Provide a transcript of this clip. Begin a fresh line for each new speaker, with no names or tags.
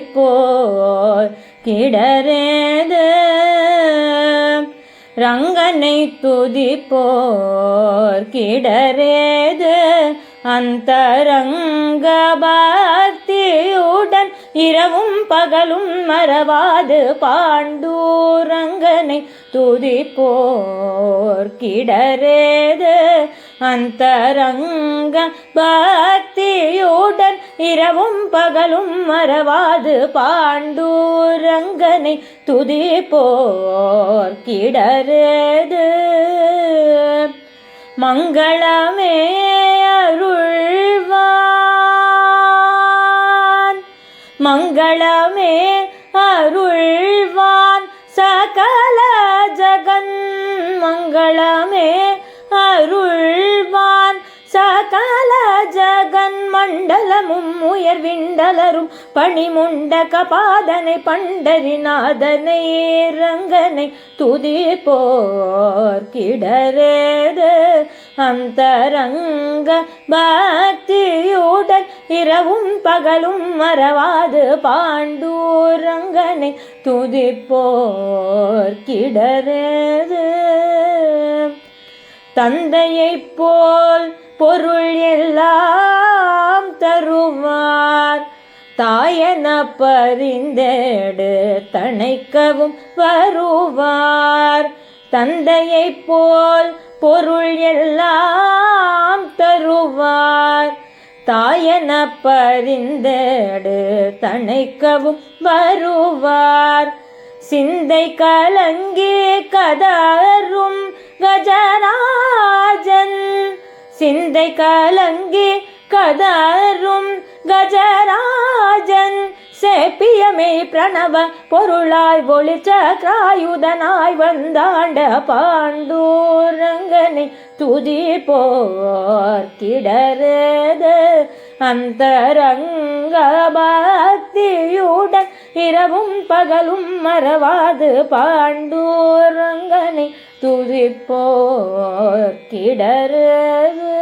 போய் கிடரேது. ரங்கனை துதிப்போர் கிடரேது. அந்தரங்க பார்த்தியுடன் இரவும் பகலும் மறவாது பாண்டூரங்கனை துதிப்போர் கிடரேது. அந்தரங்க பக்தியுடன் இரவும் பகலும் மறவாது பாண்டூரங்கனை துதிப்போர் கிடரேது. மங்களமே அருள்வான். மங்களமே அருள்வான் சகல ஜகன். மங்களமே சகல ஜகன் மண்டலமும் உயர்விண்டலரும் பணிமுண்ட கபாதனை பண்டரிநாதனை ரங்கனை துதிப்போர் கிடரேது. அந்தரங்க பக்தியுடன் இரவும் பகலும் மறவாது பாண்டூரங்கனை துதிப்போர் கிடரேது. தந்தையைப் போல் பொருள் பறிந்தேடு பரிந்தேடு தணைக்கவும் வருவார். தந்தையைப் போல் பொருள் எல்லாம் தருவார். தாயன பரிந்தேடு தணைக்கவும் வருவார். சிந்தை கலங்கி கதரும் கஜராஜன். சிந்தை கலங்கி கதரும் பிரணவ பொருளாய் ஒளிச்சக்ராயுதனாய் வந்தாண்ட பாண்டூரங்கனை துதி போர் கிடரது. அந்தரங்க பக்தியுடன் இரவும் பகலும் மறவாது பாண்டூரங்கனை துதிப்போர் கிடரது.